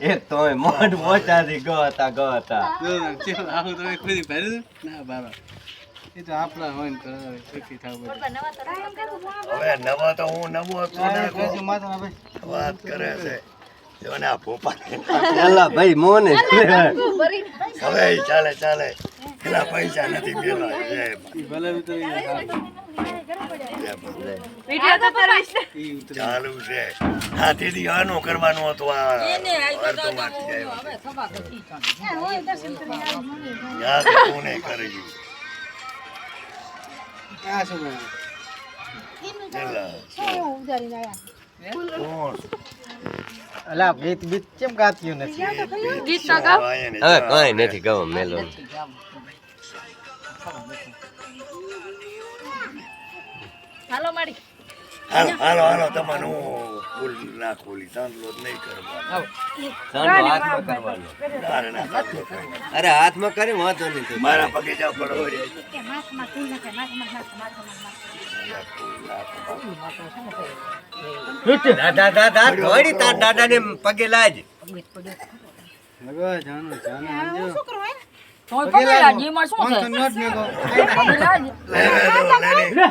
એક તોય મોઢ મોચાથી ગતા ગતા. ચલો આવું તમે ખુદી ભરી ના બાબા એ તો આપણા હોય ને તો સુખી થવું હવે નવો તો હું નવો છું વાત કરે છે. જોને આ ભોપા ચાલા ભાઈ મોને હવે ચાલે ચાલે. પેલા પૈસા નથી પેલા ભલે ચાલુ છે. હા તેથી આનું કરવાનું હતું આ યાદ કરી શું કરે? અલા ગીત બીત કેમ ગાત્યું નથી? ગીત તો ગાઓ. હવે કઈ નથી. કહો મેલો. હાલો માડી હાલો હાલો હાલો તમને હું ફૂલ ના ખોલી ચાંદલો નહીં કરવાનો. હાથમાં. અરે હાથમાં કરે વાંધો નહીં મારા પગે જાવ પડો દાદા દાદા થોડી તાર પગે લાજ. પગે એમાં શું છે? તો નોટ મેકો પગે લાગી. લે લે લો, લે લે.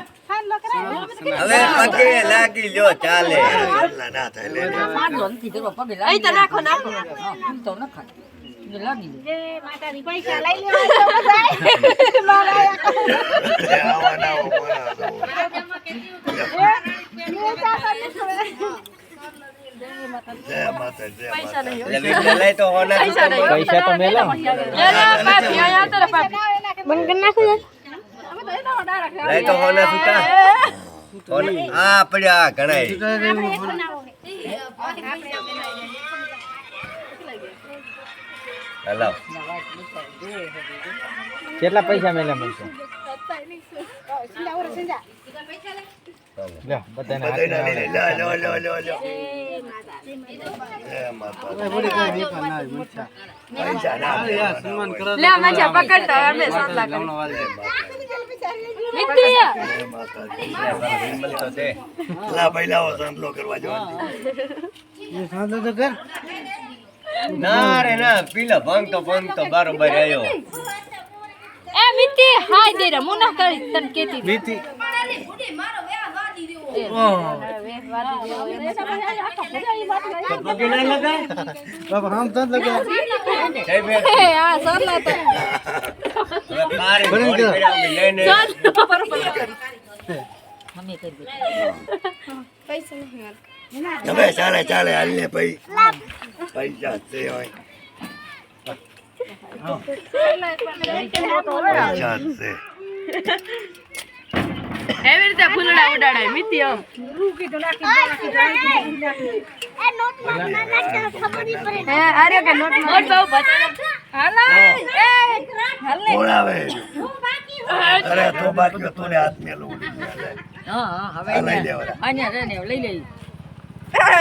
હવે પગે લાગી લ્યો ચાલે એટલા ના થાય લે લે. સાંજનો નથી કર્યો, પગે લાગી. હા, તો નખાય. લાગી જાય. લે, આવા ના આવો, બોલા દો. જય માતા જય માતા એટલે વિઘ્ન લઈ તો હોના પૈસા પૈસા તો મેલો. રે, પાપી. લઈ તો હોના સુતા આ પડ્યા ઘણા હલાવ કેટલા પૈસા મેલ્યા મળશે? પૈસા ના દેવાના હોય. લે, મજા પકડ તો, અમે સાતલા કરી. મિત્રી. જય માતાજી. વિમલ તો દે લા ભાઈ લાવો સાંભળો કરવા જો ના રે ના પીલા ભંગ તો ભંગ તો બારોબાર આવ્યો એ મિત્રી, હાય દે રે, મું કરી, તને કહેતી. હતી. બીતી એ, વાદી દેવો, એમ જ. તો પગે ના લગાય બાબા આમ તો લગે જય બે એ, આ સરલા તો. હવે તારે ઘોડી કર્યા અમે લઈને અમે કરી દઈએ. હવે ચાલે ચાલે હાલ ને ભાઈ પૈસા છે હોય પૈસા છે એવી રીતે ફૂલડા ઉડાડાય મિત્રી આમ. હે અરે કે નોટ નોટ બહુ બચાવ હાલો. એ હાલે કોણ આવે અરે તો બાકી તો ને હાથ મેલું હા હા હવે લઈ લેવાના. અહીંયા રે ને લઈ લઈ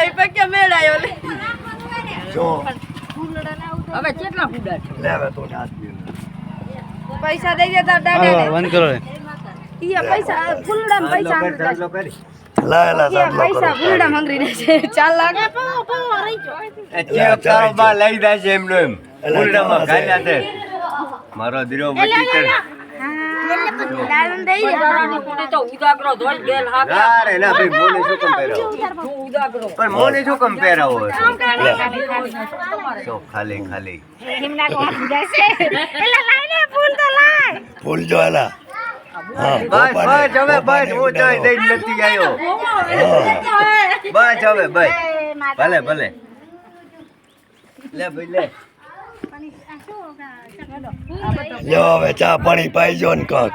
એ પક્યા મેળાયો લે. શું હવે કેટલા ફૂડા છે? લે હવે તો હાથ મેલું પૈસા દઈ દેતા દાદા વન કરો. ઈ પૈસા ફૂલડા પૈસા લા છે. લાખ. લઈ જાય છે એમનો એમ. ફૂલડામાં ગાલ્યા છે. મારો દીરો બચી કર તો ઉદાગરો ધોઈ ગેલ હા ના રે ના ભાઈ મોને શું કમ પહેરાવો? તું ઉદાગરો. પણ મોને શું કમ પહેરાવો લે. તો ખાલી ખાલી. ફૂલ જો હા બસ બસ હવે બસ હું જોઈ દઈ નથી આવ્યો બસ હવે બસ ભલે ભલે લે ભાઈ લે લ્યો હવે ચા પાણી પાઈજો ને કાંક